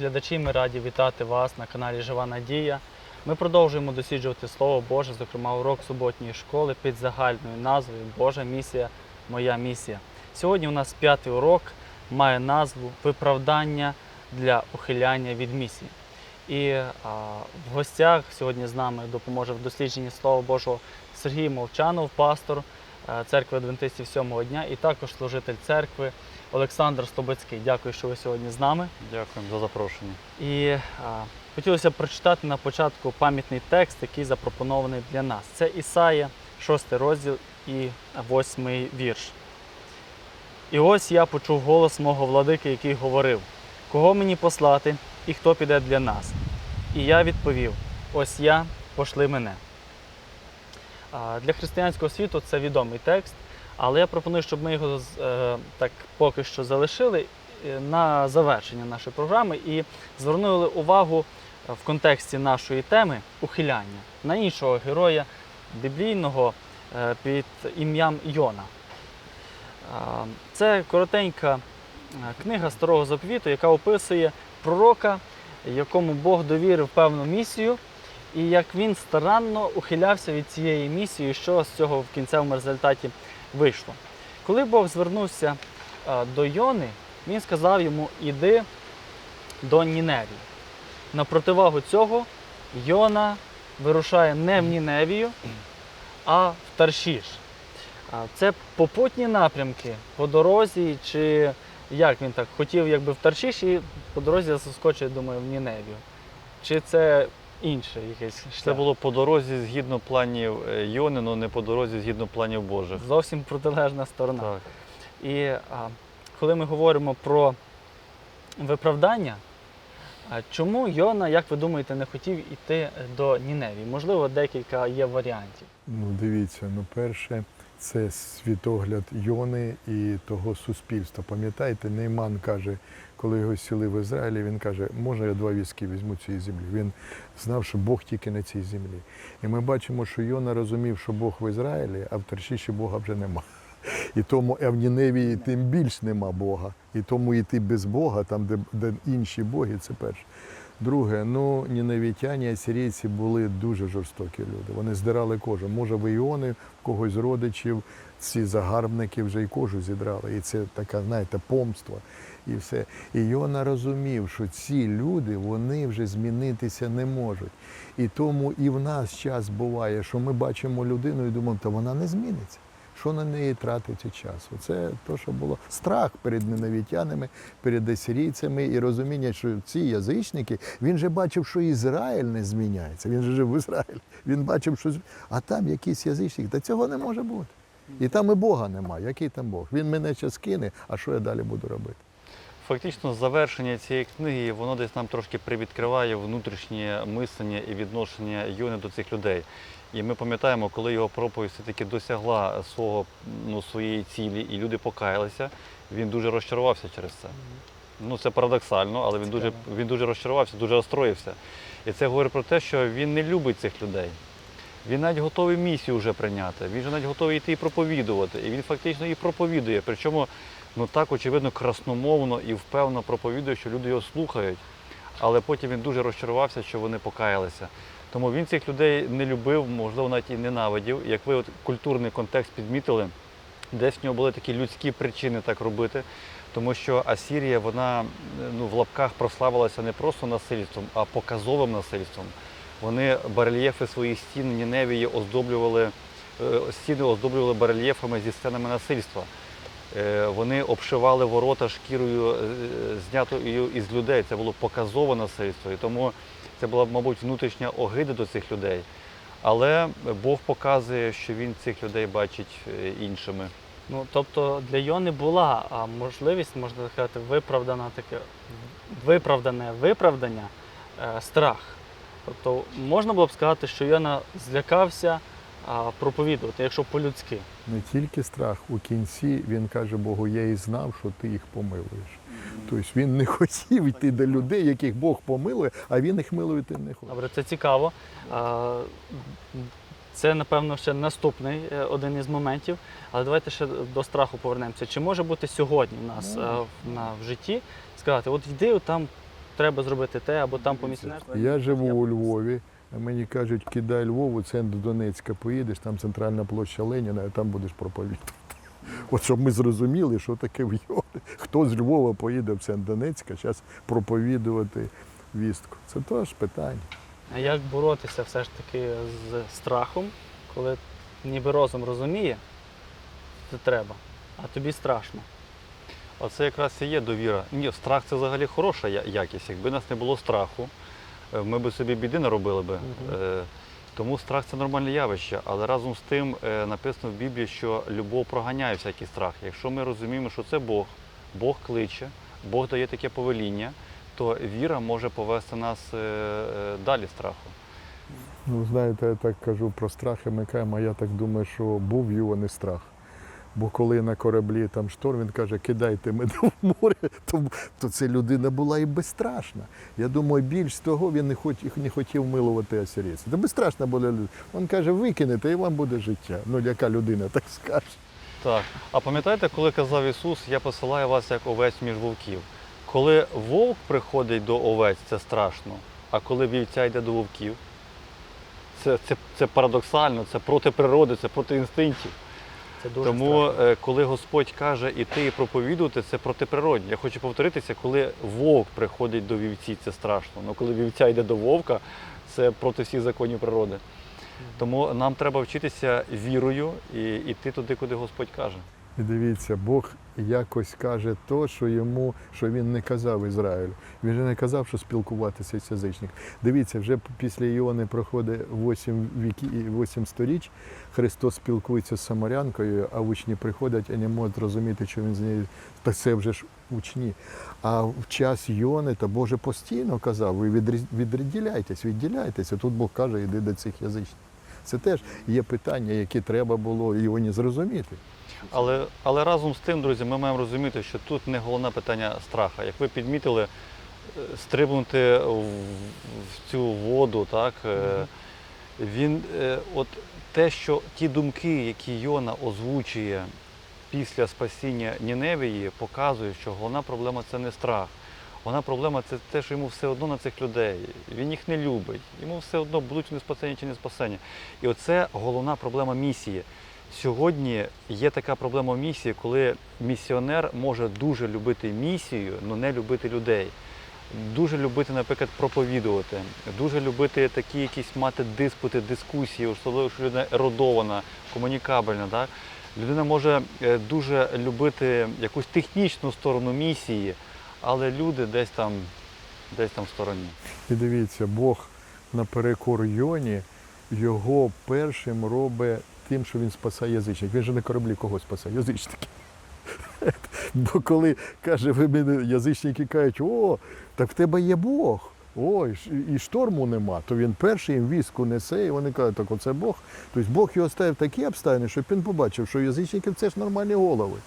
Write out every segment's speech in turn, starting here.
глядачі, ми раді вітати вас на каналі Жива Надія. Ми продовжуємо досліджувати Слово Боже, зокрема урок суботньої школи під загальною назвою Божа місія, моя місія. Сьогодні у нас п'ятий урок має назву Виправдання для ухиляння від місії. І а, в гостях сьогодні з нами допоможе в дослідженні Слова Божого Сергій Молчанов, пастор церкви Адвентистів сьомого дня, і також служитель церкви Олександр Слободський. Дякую, що ви сьогодні з нами. Дякуємо за запрошення. І а, хотілося б прочитати на початку пам'ятний текст, який запропонований для нас. Це Ісая, 6 розділ і 8 вірш. І ось я почув голос мого владики, який говорив: Кого мені послати і хто піде для нас? І я відповів: Ось я, пошли мене. Для християнського світу це відомий текст, але я пропоную, щоб ми його е, так поки що залишили е, на завершення нашої програми і звернули увагу е, в контексті нашої теми ухиляння на іншого героя біблійного під ім'ям Йона. Це коротенька книга старого заповіту, яка описує пророка, якому Бог довірив певну місію, і як він старанно ухилявся від цієї місії, що з цього в кінцевому результаті вийшло. Коли Бог звернувся е, до Йони, він сказав йому: іди до Ніневії. На противагу цього Йона вирушає не в Ніневію, а в Таршіш. Це попутні напрямки по дорозі, чи як він так хотів, якби в Таршіш і по дорозі заскочив, думаю, в Ніневію. Чи це інше якесь Це було по дорозі згідно планів е, Йони, але не по дорозі згідно планів Божих. зовсім протилежна сторона. Так. І а, коли ми говоримо про виправдання, а чому Йона, як ви думаєте, не хотів іти до Ніневії? Можливо, декілька є варіантів. Ну, дивіться, ну перше, це світогляд Йони і того суспільства. Пам'ятаєте, Нейман каже, коли його сіли в Ізраїлі, він каже, можна я два візки візьму цієї землі. Він знав, що Бог тільки на цій землі. І ми бачимо, що Йона розумів, що Бог в Ізраїлі, а в Таршіші Бога вже нема. І тому в Ніневії тим більш нема Бога. І тому йти без Бога, там, де, де інші боги, це перше. Друге, ну ніневітяні, асирійці були дуже жорстокі люди. Вони здирали кожу. Може, ви іони, в когось з родичів, ці загарбники вже й кожу зідрали. І це така, знаєте, помство і все. І Йона розумів, що ці люди вони вже змінитися не можуть. І тому і в нас час буває, що ми бачимо людину і думаємо, та вона не зміниться. Що на неї тратиться час? Оце то, що було страх перед ненавітянами, перед асирійцями і розуміння, що ці язичники, він же бачив, що Ізраїль не зміняється. Він же жив в Ізраїлі. Він бачив, що а там якісь язичники. Та цього не може бути. І там і Бога немає. Який там Бог? Він мене ще скине, а що я далі буду робити? Фактично, завершення цієї книги воно десь нам трошки привідкриває внутрішнє мислення і відношення Йони до цих людей. І ми пам'ятаємо, коли його проповідь все-таки досягла свого, ну, своєї цілі, і люди покаялися, він дуже розчарувався через це. Ну, це парадоксально, але він дуже, він дуже розчарувався, дуже розстроївся. І це говорить про те, що він не любить цих людей. Він навіть готовий місію вже прийняти. Він же навіть готовий йти і проповідувати. І він фактично і проповідує. Причому ну так очевидно красномовно і впевнено проповідує, що люди його слухають. Але потім він дуже розчарувався, що вони покаялися. Тому він цих людей не любив, можливо, навіть і ненавидів. Як ви от культурний контекст підмітили, десь в нього були такі людські причини так робити. Тому що Асірія, вона ну, в лапках прославилася не просто насильством, а показовим насильством. Вони барельєфи своїх стін Ніневії оздоблювали, е, стіни оздоблювали барельєфами зі сценами насильства. Е, Вони обшивали ворота шкірою, е, знятою із людей. Це було показове насильство. І тому це була, мабуть, внутрішня огида до цих людей. Але Бог показує, що він цих людей бачить е, іншими. Ну, тобто для Йони була можливість, можна сказати, виправдана таке виправдане виправдання страх. Тобто можна було б сказати, що Йона злякався проповідувати, якщо по-людськи. Не тільки страх, у кінці він каже Богу, я і знав, що ти їх помилуєш. Тобто він не хотів йти до людей, яких Бог помилує, а він їх милувати не хоче. Добре, це цікаво. Це, напевно, ще наступний е, один із моментів. Але давайте ще до страху повернемося. Чи може бути сьогодні в нас е, на, в житті сказати, от йди там треба зробити те, або там по місіонерству. Я живу у Львові, мені кажуть, кидай Львов, у центр Донецька поїдеш, там центральна площа Леніна, а там будеш проповідувати. От щоб ми зрозуміли, що таке в. Хто з Львова поїде в центр Донецька, зараз проповідувати вістку. Це теж питання. А як боротися все ж таки з страхом, коли ніби розум розуміє, це треба, а тобі страшно. Оце якраз і є довіра. Ні, страх це взагалі хороша якість. Якби нас не було страху, ми б собі біди наробили би. Мгм. Е, Тому страх це нормальне явище. Але разом з тим е, написано в Біблії, що любов проганяє всякий страх. Якщо ми розуміємо, що це Бог, Бог кличе, Бог дає таке повеління, то віра може повести нас е, е, далі страху. Ну, знаєте, я так кажу про страх і ми кажемо, а я так думаю, що був його не страх. Бо коли на кораблі там шторм, він каже, кидайте мене в море, то, то це людина була і безстрашна. Я думаю, більш того він не, хотів, не хотів милувати асирійців. Та безстрашна була людина. Він каже, викинете і вам буде життя. Ну, яка людина так скаже. Так. А пам'ятаєте, коли казав Ісус, я посилаю вас як овець між вовків? Коли вовк приходить до овець, це страшно. А коли вівця йде до вовків, це, це, це парадоксально, це проти природи, це проти інстинктів. Це дуже Тому, страшно. е, коли Господь каже іти і проповідувати, це протиприродні. Я хочу повторитися, коли вовк приходить до вівці, це страшно. Ну коли вівця йде до вовка, це проти всіх законів природи. Тому нам треба вчитися вірою і йти туди, куди Господь каже. І дивіться, Бог якось каже то, що йому, що він не казав Ізраїлю. Він же не казав, що спілкуватися з язичником. Дивіться, вже після Іони проходить 8 віки, 8 сторіч. Христос спілкується з самарянкою, а учні приходять і не можуть зрозуміти, що він з нею. Та це вже ж учні. А в час Йони то Боже постійно казав, ви відділяйтесь, відділяйтеся. Тут Бог каже, йди до цих язичників. Це теж є питання, які треба було Іоні зрозуміти. Але, але разом з тим, друзі, ми маємо розуміти, що тут не головне питання страха. Як ви підмітили, е, стрибнути в, в цю воду, так, е, він, е, от те, що ті думки, які Йона озвучує після спасіння Ніневії, показують, що головна проблема це не страх. Головна проблема це те, що йому все одно на цих людей. Він їх не любить. Йому все одно будуть вони спасені чи не спасені. І оце головна проблема місії. Сьогодні є така проблема в місії, коли місіонер може дуже любити місію, але не любити людей. Дуже любити, наприклад, проповідувати, дуже любити такі якісь мати диспути, дискусії, особливо, що людина еродована, комунікабельна. Так? Людина може е, дуже любити якусь технічну сторону місії, але люди десь там, десь там в стороні. І дивіться, Бог наперекор Йоні його першим робить тим, що він спасає язичників. Він же на кораблі когось спасає, язичників. Бо коли каже, ви мене язичники кажуть, о, так в тебе є Бог. Ой, і шторму нема, то він перший їм віску несе, і вони кажуть, так оце Бог. Тобто Бог його ставив такі обставини, щоб він побачив, що язичників це ж нормальні голови.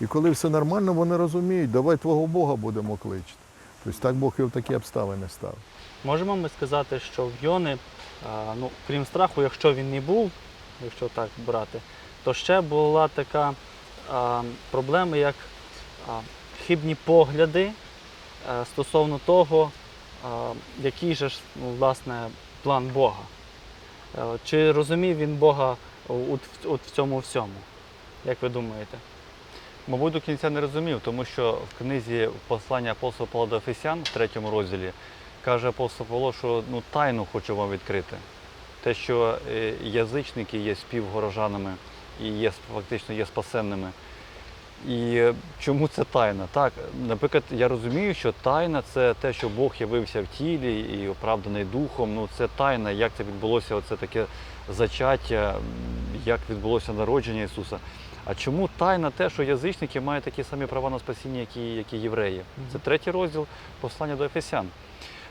І коли все нормально, вони розуміють, давай твого Бога будемо кличити. Тобто так Бог його в такі обставини ставив. Можемо ми сказати, що в Йони, ну, крім страху, якщо він не був, якщо так брати, то ще була така а, проблема, як а, хибні погляди а, стосовно того, а, який же ж ну, власне план Бога. Е, Чи розумів він Бога от, от в цьому всьому? Як ви думаєте? Мабуть, до кінця не розумів, тому що в книзі послання апостола Павла до Ефесян в третьому розділі каже апостол Павло, що ну, тайну хочу вам відкрити. Те, що е, язичники є співгорожанами і є фактично є спасенними. І е, чому це тайна? Так, наприклад, я розумію, що тайна це те, що Бог явився в тілі і оправданий духом. Ну це тайна, як це відбулося, оце таке зачаття, як відбулося народження Ісуса. А чому тайна те, що язичники мають такі самі права на спасіння, як і, як і євреї? Це третій розділ послання до Ефесян.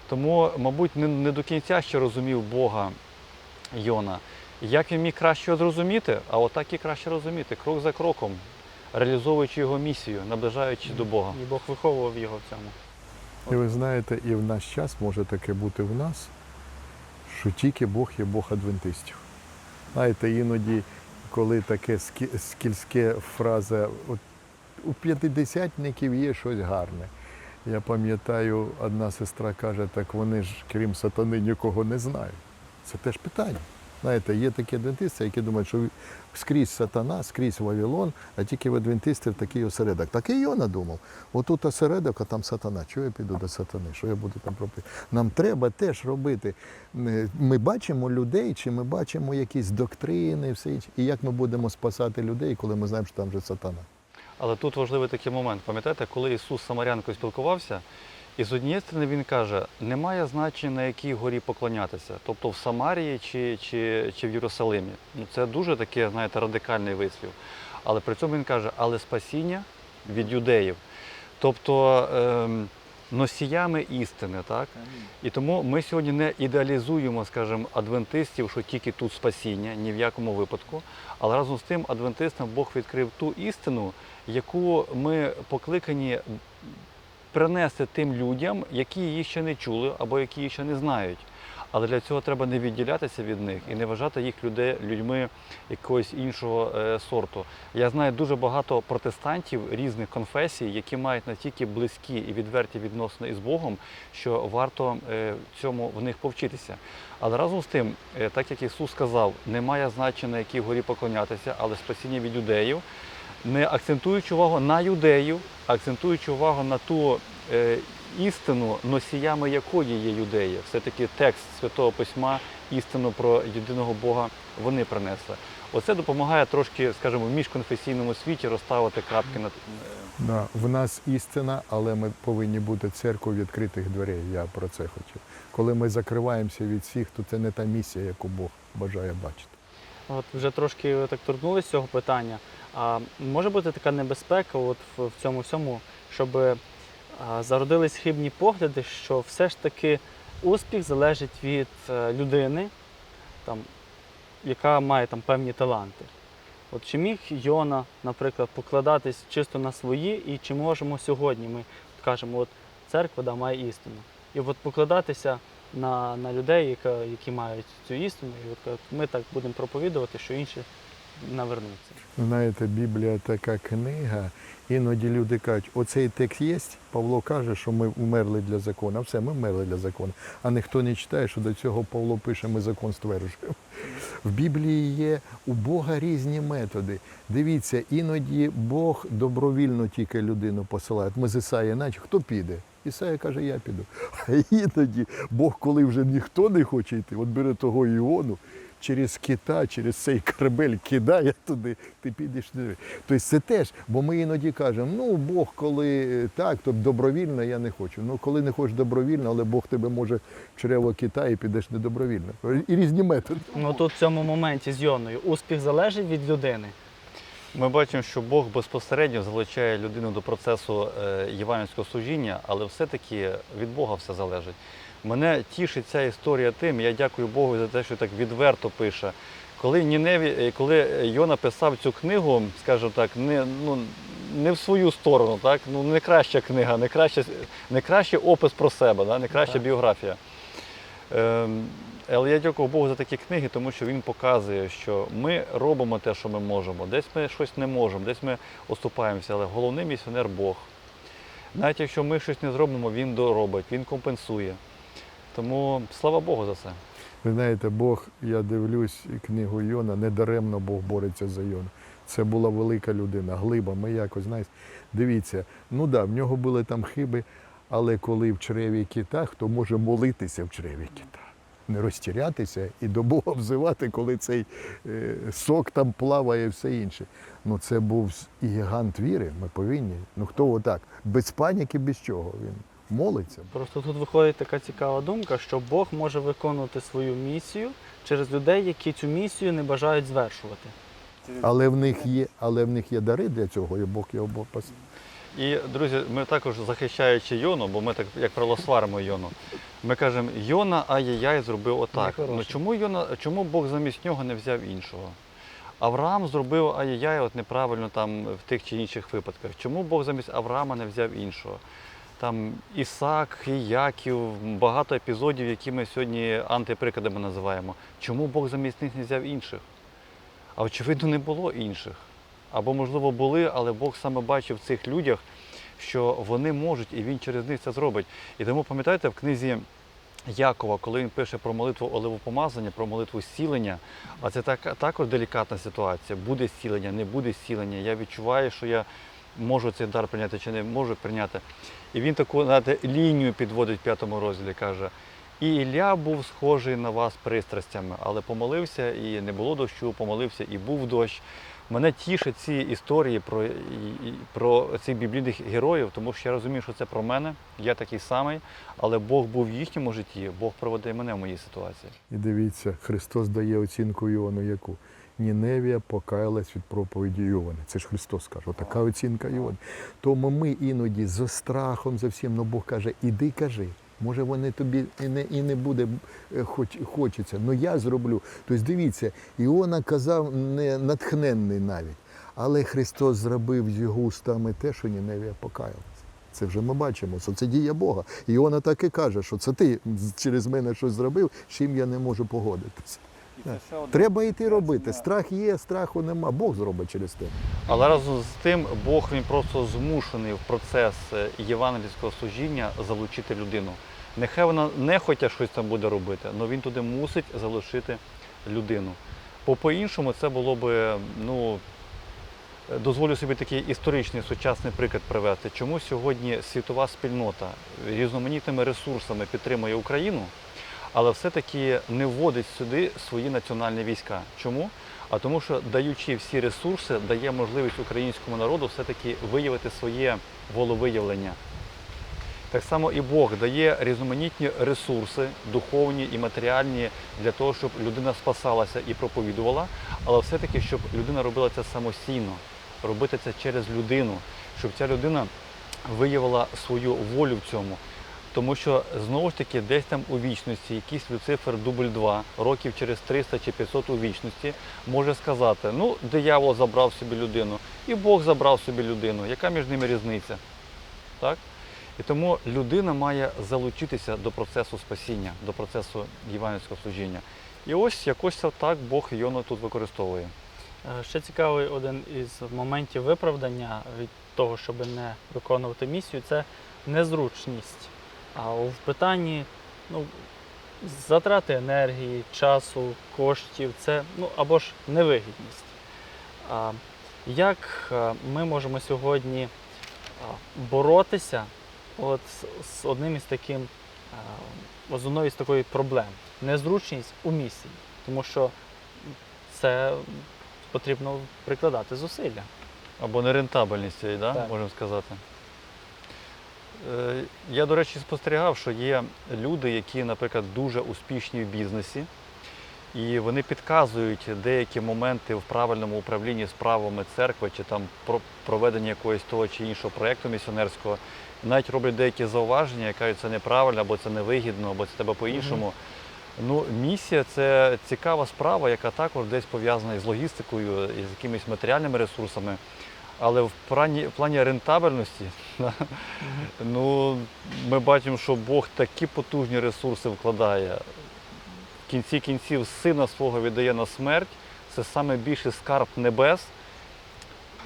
Тому, мабуть, не, не до кінця ще розумів Бога Йона. Як він міг краще зрозуміти, а отак і краще розуміти, крок за кроком, реалізовуючи його місію, наближаючись до Бога. І Бог виховував його в цьому. І ви знаєте, і в наш час може таке бути в нас, що тільки Бог є Бог адвентистів. Знаєте, іноді, коли таке скільське фраза, от у п'ятидесятників є щось гарне. Я пам'ятаю, одна сестра каже, так вони ж, крім сатани, нікого не знають. Це теж питання. Знаєте, є такі адвентисти, які думають, що скрізь сатана, скрізь Вавилон, а тільки в адвентистів такий осередок. Так і Йона думав. Отут осередок, а там сатана. Чого я піду до сатани? Що я буду там робити? Нам треба теж робити. Ми- бачимо людей, чи ми бачимо якісь доктрини, все інше. І як ми будемо спасати людей, коли ми знаємо, що там же сатана? Але тут важливий такий момент. Пам'ятаєте, коли Ісус з Самарянкою спілкувався, і з однієї сторони він каже, немає значення на якій горі поклонятися, тобто в Самарії чи, чи, чи в Єрусалимі. Ну це дуже таке, знаєте, радикальний вислів. Але при цьому він каже, але спасіння від юдеїв. Тобто ем, носіями істини, так? І тому ми сьогодні не ідеалізуємо, скажімо, адвентистів, що тільки тут спасіння, ні в якому випадку. Але разом з тим адвентистам Бог відкрив ту істину, яку ми покликані принести тим людям, які її ще не чули або які її ще не знають. Але для цього треба не відділятися від них і не вважати їх людей, людьми якогось іншого е, сорту. Я знаю дуже багато протестантів різних конфесій, які мають настільки близькі і відверті відносини із Богом, що варто е, цьому в них повчитися. Але разом з тим, е, так як Ісус сказав, немає значення якій горі поклонятися, але спасіння від юдеїв, не акцентуючи увагу на юдеїв, а акцентуючи увагу на ту е, істину, носіями якої є юдеї. Все-таки текст Святого Письма, істину про єдиного Бога вони принесли. Оце допомагає трошки, скажімо, в міжконфесійному світі розставити крапки над Да, в нас істина, але ми повинні бути церквою відкритих дверей. Я про це хотів. Коли ми закриваємося від всіх, то це не та місія, яку Бог бажає бачити. От вже трошки так торкнулися цього питання. А може бути така небезпека от в, цьому всьому, щоб а, зародились хибні погляди, що все ж таки успіх залежить від е, людини, там, яка має там певні таланти. От чи міг Йона, наприклад, покладатись чисто на свої, і чи можемо сьогодні ми кажемо, от церква да, має істину. І от покладатися на, на людей, яка, які мають цю істину, і от ми так будемо проповідувати, що інші навернуться. Знаєте, Біблія така книга. Іноді люди кажуть, оцей текст є. Павло каже, що ми вмерли для закону. А все, ми вмерли для закону. А ніхто не читає, що до цього Павло пише, ми закон стверджуємо. В Біблії є у Бога різні методи. Дивіться, іноді Бог добровільно тільки людину посилає. Ми з Ісаї, наче хто піде? Ісая каже, я піду. А іноді Бог, коли вже ніхто не хоче йти, от бере того Іону, через кита, через цей корабель кидає туди, ти підеш туди. Тобто це теж, бо ми іноді кажемо, ну Бог, коли так, то добровільно я не хочу. Ну коли не хочеш добровільно, але Бог тебе може в чрево кита і підеш недобровільно. І різні методи. Ну тут в цьому моменті з Йоною успіх залежить від людини. Ми бачимо, що Бог безпосередньо залучає людину до процесу е, євангельського служіння, але все-таки від Бога все залежить. Мене тішить ця історія тим, я дякую Богу за те, що так відверто пише. Коли Ніневі, е, коли Йона писав цю книгу, скажімо так, не, ну, не в свою сторону, так? Ну, не краща книга, не краще, не кращий опис про себе, да? не краща Так. біографія. Ем, але я дякую Богу за такі книги, тому що він показує, що ми робимо те, що ми можемо. Десь ми щось не можемо, десь ми оступаємося, але головний місіонер Бог. Навіть якщо ми щось не зробимо, він доробить, він компенсує. Тому слава Богу за це. Ви знаєте, Бог, я дивлюсь книгу Йона, недаремно Бог бореться за Йона. Це була велика людина, глиба. Ми якось, знаєте, дивіться, ну да, в нього були там хиби, але коли в чреві кита, хто може молитися в чреві кита? Не розтірятися і до Бога взивати, коли цей е, сок там плаває і все інше. Ну це був і гігант віри, ми повинні. Ну хто отак? Без паніки, без чого? Він молиться. Просто тут виходить така цікава думка, що Бог може виконувати свою місію через людей, які цю місію не бажають звершувати. Але в них є, але в них є дари для цього, і Бог його Бог пос- І, друзі, ми також захищаючи Йону, бо ми так, як правило, Йону. Ми кажемо, Йона ай-яй зробив отак. Ну чому Йона, чому Бог замість нього не взяв іншого? Авраам зробив ай-яй от неправильно там в тих чи інших випадках. Чому Бог замість Авраама не взяв іншого? Там Ісак, і Яків, багато епізодів, які ми сьогодні антиприкладами називаємо. Чому Бог замість них не взяв інших? А очевидно, не було інших. Або, можливо, були, але Бог саме бачив в цих людях що вони можуть, і він через них це зробить. І тому пам'ятаєте, в книзі Якова, коли він пише про молитву оливопомазання, про молитву зцілення, а це так, також делікатна ситуація. Буде зцілення, не буде зцілення. Я відчуваю, що я можу цей дар прийняти чи не можу прийняти. І він таку знаєте, лінію підводить в п'ятому розділі, каже. І Ілля був схожий на вас пристрастями, але помолився і не було дощу, помолився і був дощ. Мене тішать ці історії про, про цих біблійних героїв, тому що я розумію, що це про мене. Я такий самий, але Бог був в їхньому житті, Бог проведе і мене в моїй ситуації. І дивіться, Христос дає оцінку Іону яку? Ніневія покаялась від проповіді Іони. Це ж Христос каже, отака оцінка Іони. Тому ми іноді за страхом, за всім, ну Бог каже, іди кажи. Може, вони тобі і не, і не буде е, хоч, хочеться. Ну я зроблю. Тобто дивіться, Іона казав не натхненний навіть. Але Христос зробив з його устами те, що Ніневія покаялась. Це вже ми бачимо, що це дія Бога. І вона так і каже, що це ти через мене щось зробив, з чим я не можу погодитися. Треба йти робити. Страх є, страху нема. Бог зробить через тебе. Але разом з тим Бог він просто змушений в процес е, євангельського служіння залучити людину. Нехай вона не хоче щось там буде робити, але він туди мусить залишити людину. Бо по-іншому це було би, ну, дозволю собі такий історичний сучасний приклад привести. Чому сьогодні світова спільнота різноманітними ресурсами підтримує Україну, але все-таки не вводить сюди свої національні війська. Чому? А тому, що даючи всі ресурси, дає можливість українському народу все-таки виявити своє волевиявлення. Так само і Бог дає різноманітні ресурси, духовні і матеріальні, для того, щоб людина спасалася і проповідувала, але все-таки, щоб людина робила це самостійно, робити це через людину, щоб ця людина виявила свою волю в цьому. Тому що знову ж таки десь там у вічності якийсь Люцифер дубль 2, років через 300 чи 500 у вічності, може сказати, ну, диявол забрав собі людину, і Бог забрав собі людину. Яка між ними різниця? Так? І тому людина має залучитися до процесу спасіння, до процесу євангельського служіння. І ось якось так Бог Йону тут використовує. Е, Ще цікавий один із моментів виправдання від того, щоб не виконувати місію, це незручність. А в питанні ну, затрати енергії, часу, коштів, це ну, або ж невигідність. А, як е, ми можемо сьогодні боротися от з, з одним із таким, а, з одною з такої проблем незручність у місії, тому що це потрібно прикладати зусилля. Або нерентабельність цієї, да? Можемо сказати. Е, Я, до речі, спостерігав, що є люди, які, наприклад, дуже успішні в бізнесі, і вони підказують деякі моменти в правильному управлінні справами церкви чи там проведення якогось того чи іншого проєкту місіонерського. Навіть роблять деякі зауваження, і кажуть, це неправильно, або це невигідно, або це тебе по-іншому. Ну, місія це цікава справа, яка також десь пов'язана із логістикою, і з якимись матеріальними ресурсами. Але в плані, в плані рентабельності, ну, ми бачимо, що Бог такі потужні ресурси вкладає. В кінці кінців сина свого віддає на смерть. Це саме більший скарб небес,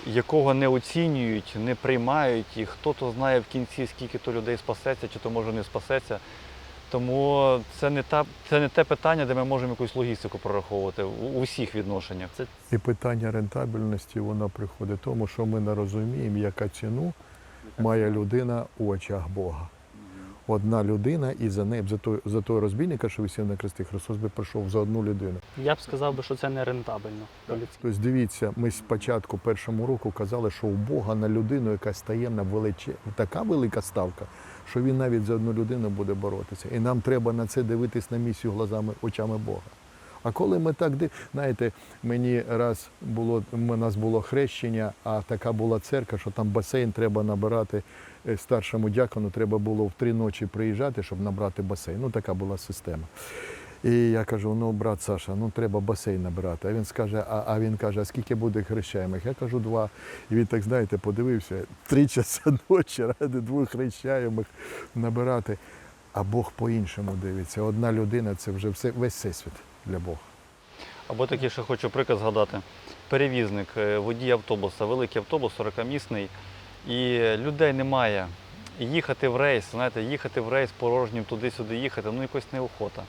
якого не оцінюють, не приймають, і хто то знає в кінці, скільки то людей спасеться, чи то може не спасеться. Тому це не, та, це не те питання, де ми можемо якусь логістику прораховувати у, всіх відношеннях. Це І питання рентабельності воно приходить тому, що ми не розуміємо, яка ціну має людина у очах Бога. Одна людина, і за нею за того, за того розбійника, що висів на кресті, Христос би прийшов за одну людину. я б сказав би, що це не рентабельно. Тобто дивіться, ми спочатку першому року казали, що у Бога на людину якась таємна величе, така велика ставка, що він навіть за одну людину буде боротися. І нам треба на це дивитись на місію глазами, очами Бога. А коли ми так знаєте, мені раз було у нас було хрещення, а така була церква, що там басейн треба набирати е, старшому дякону, треба було в три ночі приїжджати, щоб набрати басейн. Ну така була система. І я кажу: ну, брат Саша, ну треба басейн набирати. А він скаже, а, а він каже, а скільки буде хрещаємих? Я кажу, два. І він так, знаєте, подивився, три часа ночі ради двох хрещаємих набирати. А Бог по-іншому дивиться. Одна людина це вже все, весь всесвіт для Бога. Або такий, ще хочу приклад згадати. Перевізник, е, водій автобуса, великий автобус, 40-місний, і людей немає. Їхати в рейс, знаєте, їхати в рейс порожнім туди-сюди їхати, ну якось неохота.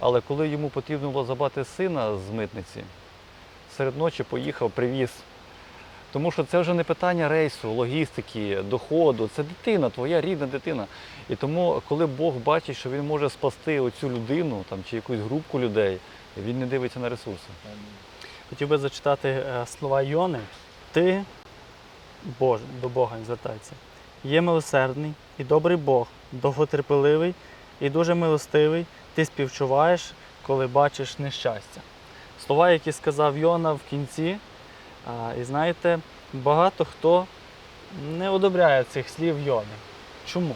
Але коли йому потрібно було забрати сина з митниці, серед ночі поїхав, привіз. Тому що це вже не питання рейсу, логістики, доходу, це дитина, твоя рідна дитина. І тому, коли Бог бачить, що він може спасти оцю людину там, чи якусь групку людей, він не дивиться на ресурси. Хотів би зачитати е, слова Йони. Ти, Боже, до Бога звертається, є милосердний і добрий Бог, довготерпеливий і дуже милостивий. Ти співчуваєш, коли бачиш нещастя. Слова, які сказав Йона в кінці. І знаєте, багато хто не одобряє цих слів Йони. Чому?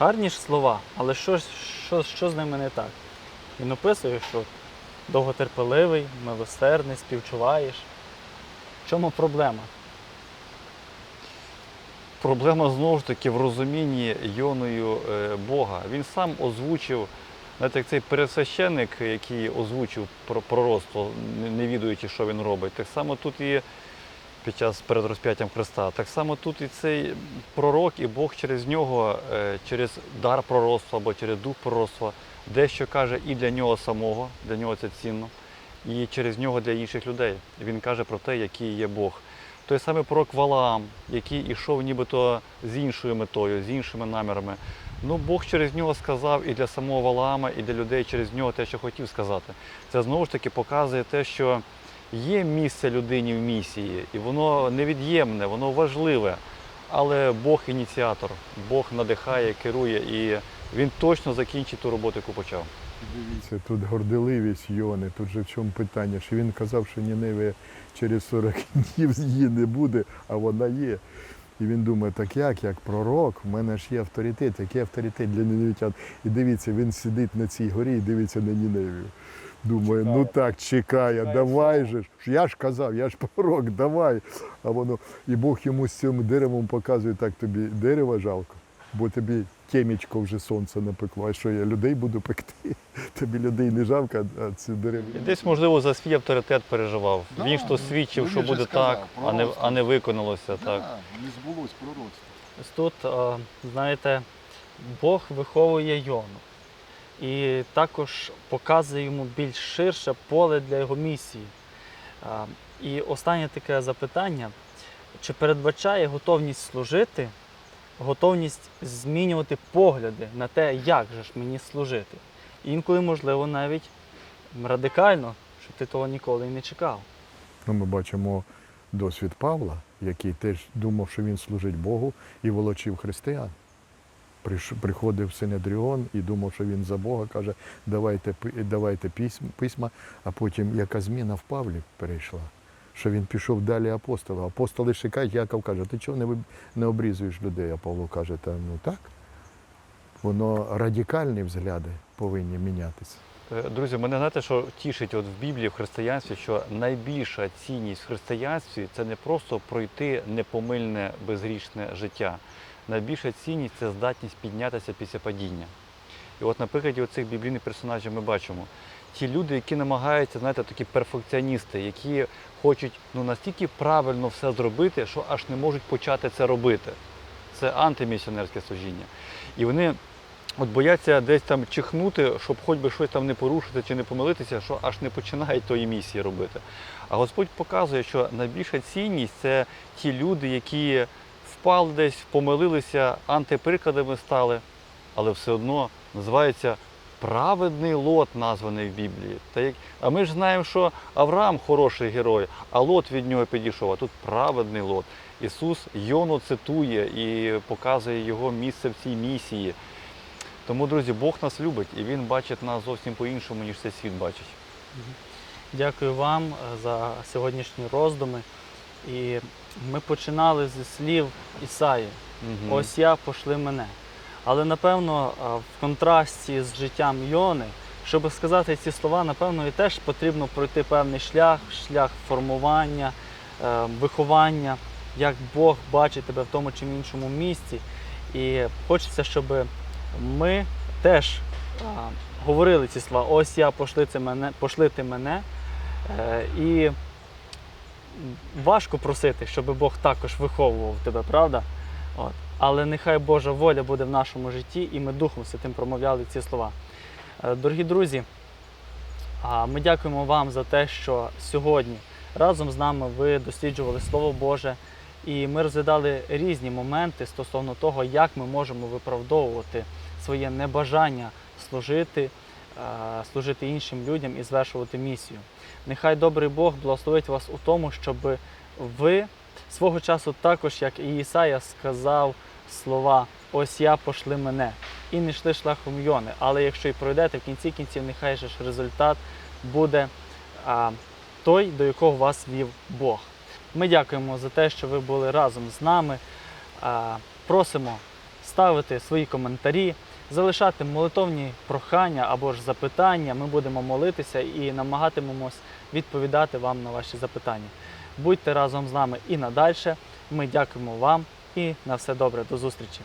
Гарні ж слова, але що, що, що з ними не так? Він описує, що довготерпеливий, милосердний, співчуваєш. В чому проблема? Проблема знову ж таки в розумінні Йоною е, Бога. Він сам озвучив, знаєте, як цей пересвященник, який озвучив про пророцтво, не- не відуючи, що він робить. Так само тут і під час перед розп'яттям Христа. Так само тут і цей пророк, і Бог через нього, е, через дар пророцтва або через дух пророцтва, дещо каже і для нього самого, для нього це цінно, і через нього для інших людей. Він каже про те, який є Бог. Той самий пророк Валаам, який ішов нібито з іншою метою, з іншими намірами. Ну, Бог через нього сказав і для самого Валаама, і для людей через нього те, що хотів сказати. Це знову ж таки показує те, що є місце людині в місії, і воно невід'ємне, воно важливе. Але Бог ініціатор, Бог надихає, керує, і він точно закінчить ту роботу, яку почав. Дивіться, тут горделивість Йони, тут же в чому питання, що він казав, що Ніневе через 40 днів її не буде, а вона є. І він думає, так як, як пророк, в мене ж є авторитет, який авторитет для ніневитян. І дивіться, він сидить на цій горі і дивиться на Ніневію. Думає, ну так, чекає, давай же. Я ж казав, я ж пророк, давай. А воно, і Бог йому з цим деревом показує, так тобі дерева жалко, бо тобі темічко вже сонце напекло. А що я людей буду пекти? Тобі людей не жалко, а це дерева. І десь, можливо, за свій авторитет переживав. Да, він ж то свідчив, ну, що буде сказав, так, а не, а не виконалося так. не збулось пророцтво. Тут, знаєте, Бог виховує Йону і також показує йому більш ширше поле для його місії. І останнє таке запитання: чи передбачає готовність служити, готовність змінювати погляди на те, як же ж мені служити? Інколи, можливо, навіть радикально, що ти того ніколи і не чекав. Ну, ми бачимо досвід Павла, який теж думав, що він служить Богу і волочив християн. Приходив Синедріон і думав, що він за Бога, каже, давайте, давайте письма, а потім яка зміна в Павлі перейшла, що він пішов далі апостола. Апостоли шикають, Яков каже, ти чого не, обрізуєш людей? А Павло каже, та ну так. Воно радикальні взгляди повинні мінятися. Е, Друзі, мене знаєте, що тішить от в Біблії, в християнстві, що найбільша цінність в християнстві це не просто пройти непомильне безгрішне життя. Найбільша цінність це здатність піднятися після падіння. І от на прикладі цих біблійних персонажів ми бачимо ті люди, які намагаються, знаєте, такі перфекціоністи, які хочуть ну, настільки правильно все зробити, що аж не можуть почати це робити. Це антимісіонерське служіння. І вони от бояться десь там чихнути, щоб хоч би щось там не порушити чи не помилитися, що аж не починають тої місії робити. А Господь показує, що найбільша цінність це ті люди, які впали десь, помилилися, антиприкладами стали, але все одно називається праведний лот, названий в Біблії. Та як... А ми ж знаємо, що Авраам хороший герой, а лот від нього підійшов, а тут праведний лот. Ісус Йону цитує і показує його місце в цій місії. Тому, друзі, Бог нас любить і Він бачить нас зовсім по-іншому, ніж цей світ бачить. Дякую вам е, за сьогоднішні роздуми. І ми починали зі слів Ісаї. Мгм. Ось я пошли мене. Але напевно в контрасті з життям Йони, щоб сказати ці слова, напевно, і теж потрібно пройти певний шлях, шлях формування, е, виховання, як Бог бачить тебе в тому чи іншому місці. І хочеться, щоб ми теж говорили ці слова. Ось я пошли, мене, пошли ти мене. Е, і важко просити, щоб Бог також виховував тебе, правда? От. Але нехай Божа воля буде в нашому житті, і ми Духом Святим промовляли ці слова. Е, Дорогі друзі, ми дякуємо вам за те, що сьогодні разом з нами ви досліджували Слово Боже, і ми розглядали різні моменти стосовно того, як ми можемо виправдовувати своє небажання служити, е, служити іншим людям і звершувати місію. Нехай добрий Бог благословить вас у тому, щоб ви свого часу також, як і Ісая, сказав слова Ось я пошли мене і не йшли шляхом Йони. Але якщо і пройдете, в кінці кінців, нехай же ж результат буде а, той, до якого вас вів Бог. Ми дякуємо за те, що ви були разом з нами. А, просимо ставити свої коментарі, залишати молитовні прохання або ж запитання. Ми будемо молитися і намагатимемось відповідати вам на ваші запитання. Будьте разом з нами і надальше. Ми дякуємо вам і на все добре. До зустрічі!